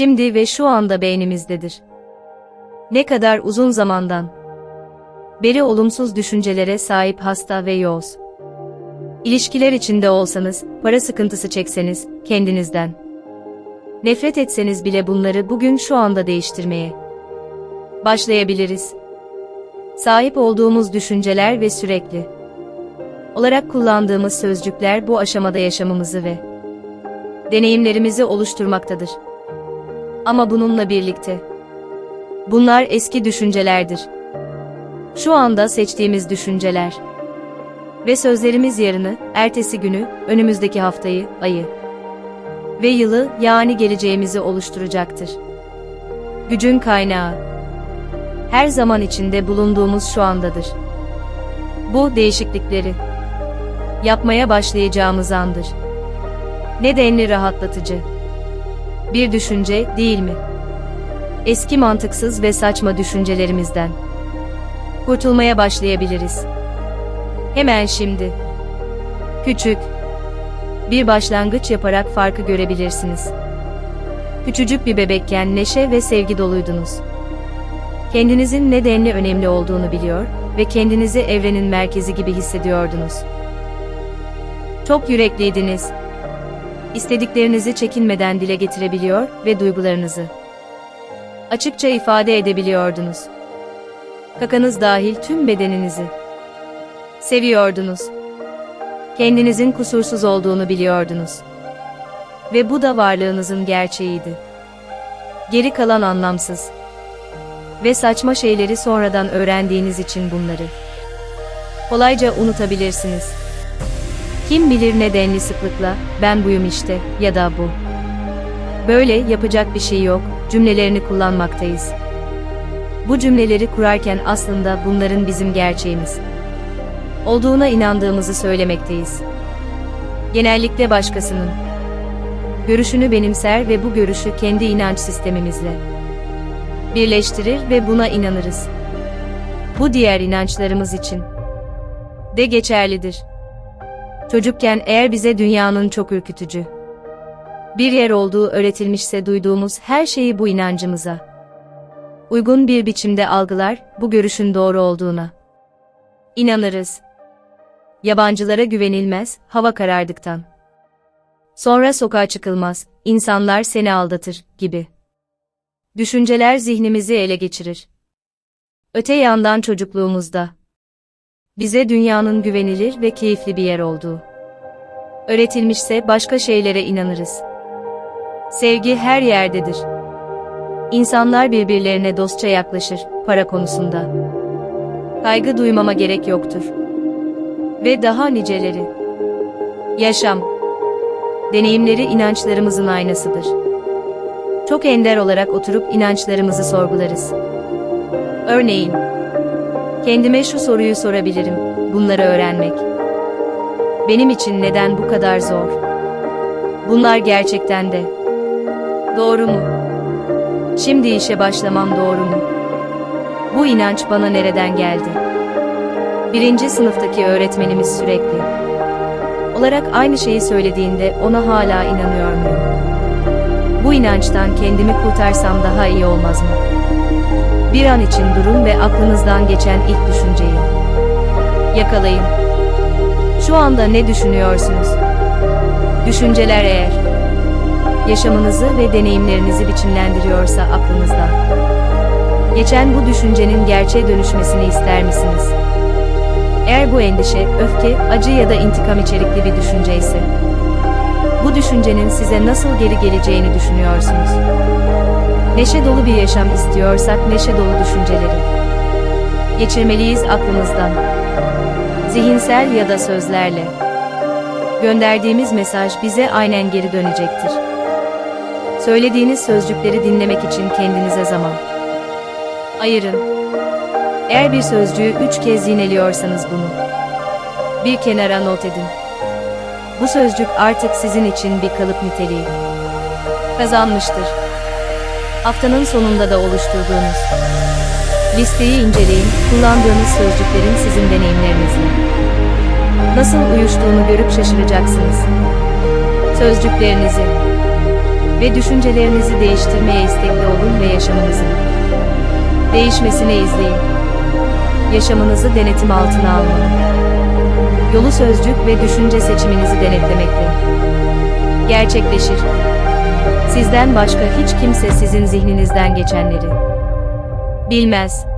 Şimdi ve şu anda beynimizdedir. Ne kadar uzun zamandan beri olumsuz düşüncelere sahip hasta ve yoz. İlişkiler içinde olsanız, para sıkıntısı çekseniz, kendinizden. Nefret etseniz bile bunları bugün şu anda değiştirmeye başlayabiliriz. Sahip olduğumuz düşünceler ve sürekli olarak kullandığımız sözcükler bu aşamada yaşamımızı ve deneyimlerimizi oluşturmaktadır. Ama bununla birlikte bunlar eski düşüncelerdir. Şu anda seçtiğimiz düşünceler ve sözlerimiz yarını, ertesi günü, önümüzdeki haftayı, ayı ve yılı yani geleceğimizi oluşturacaktır. Gücün kaynağı her zaman içinde bulunduğumuz şu andadır. Bu değişiklikleri yapmaya başlayacağımız andır. Nedenli rahatlatıcı. Bir düşünce değil mi? Eski mantıksız ve saçma düşüncelerimizden kurtulmaya başlayabiliriz. Hemen şimdi. Küçük bir başlangıç yaparak farkı görebilirsiniz. Küçücük bir bebekken neşe ve sevgi doluydunuz. Kendinizin nedenli önemli olduğunu biliyor ve kendinizi evrenin merkezi gibi hissediyordunuz. Çok yürekliydiniz. İstediklerinizi çekinmeden dile getirebiliyor ve duygularınızı açıkça ifade edebiliyordunuz. Kakanız dahil tüm bedeninizi seviyordunuz. Kendinizin kusursuz olduğunu biliyordunuz. Ve bu da varlığınızın gerçeğiydi. Geri kalan anlamsız ve saçma şeyleri sonradan öğrendiğiniz için bunları kolayca unutabilirsiniz. Kim bilir nedenli sıklıkla, ben buyum işte, ya da bu. Böyle yapacak bir şey yok, cümlelerini kullanmaktayız. Bu cümleleri kurarken aslında bunların bizim gerçeğimiz olduğuna inandığımızı söylemekteyiz. Genellikle başkasının görüşünü benimser ve bu görüşü kendi inanç sistemimizle birleştirir ve buna inanırız. Bu diğer inançlarımız için de geçerlidir. Çocukken eğer bize dünyanın çok ürkütücü bir yer olduğu öğretilmişse duyduğumuz her şeyi bu inancımıza uygun bir biçimde algılar, bu görüşün doğru olduğuna inanırız. Yabancılara güvenilmez, hava karardıktan. Sonra sokağa çıkılmaz, insanlar seni aldatır, gibi. Düşünceler zihnimizi ele geçirir. Öte yandan çocukluğumuzda bize dünyanın güvenilir ve keyifli bir yer olduğu öğretilmişse başka şeylere inanırız. Sevgi her yerdedir. İnsanlar birbirlerine dostça yaklaşır para konusunda. Kaygı duymama gerek yoktur. Ve daha niceleri. Yaşam deneyimleri inançlarımızın aynasıdır. Çok ender olarak oturup inançlarımızı sorgularız. Örneğin, kendime şu soruyu sorabilirim, bunları öğrenmek. Benim için neden bu kadar zor? Bunlar gerçekten de doğru mu? Şimdi işe başlamam doğru mu? Bu inanç bana nereden geldi? Birinci sınıftaki öğretmenimiz sürekli olarak aynı şeyi söylediğinde ona hala inanıyor muyum? Bu inançtan kendimi kurtarsam daha iyi olmaz mı? Bir an için durun ve aklınızdan geçen ilk düşünceyi yakalayın. Şu anda ne düşünüyorsunuz? Düşünceler eğer yaşamınızı ve deneyimlerinizi biçimlendiriyorsa aklınızdan geçen bu düşüncenin gerçeğe dönüşmesini ister misiniz? Eğer bu endişe, öfke, acı ya da intikam içerikli bir düşünce ise bu düşüncenin size nasıl geri geleceğini düşünüyorsunuz. Neşe dolu bir yaşam istiyorsak neşe dolu düşünceleri geçirmeliyiz aklımızdan. Zihinsel ya da sözlerle gönderdiğimiz mesaj bize aynen geri dönecektir. Söylediğiniz sözcükleri dinlemek için kendinize zaman ayırın. Eğer bir sözcüğü üç kez yineliyorsanız bunu bir kenara not edin. Bu sözcük artık sizin için bir kalıp niteliği kazanmıştır. Haftanın sonunda da oluşturduğunuz listeyi inceleyin, kullandığınız sözcüklerin sizin deneyimlerinizle nasıl uyuştuğunu görüp şaşıracaksınız. Sözcüklerinizi ve düşüncelerinizi değiştirmeye istekli olun ve yaşamınızın değişmesine izleyin. Yaşamınızı denetim altına almalı. Yolu sözcük ve düşünce seçiminizi denetlemekle gerçekleşir. Sizden başka hiç kimse sizin zihninizden geçenleri bilmez.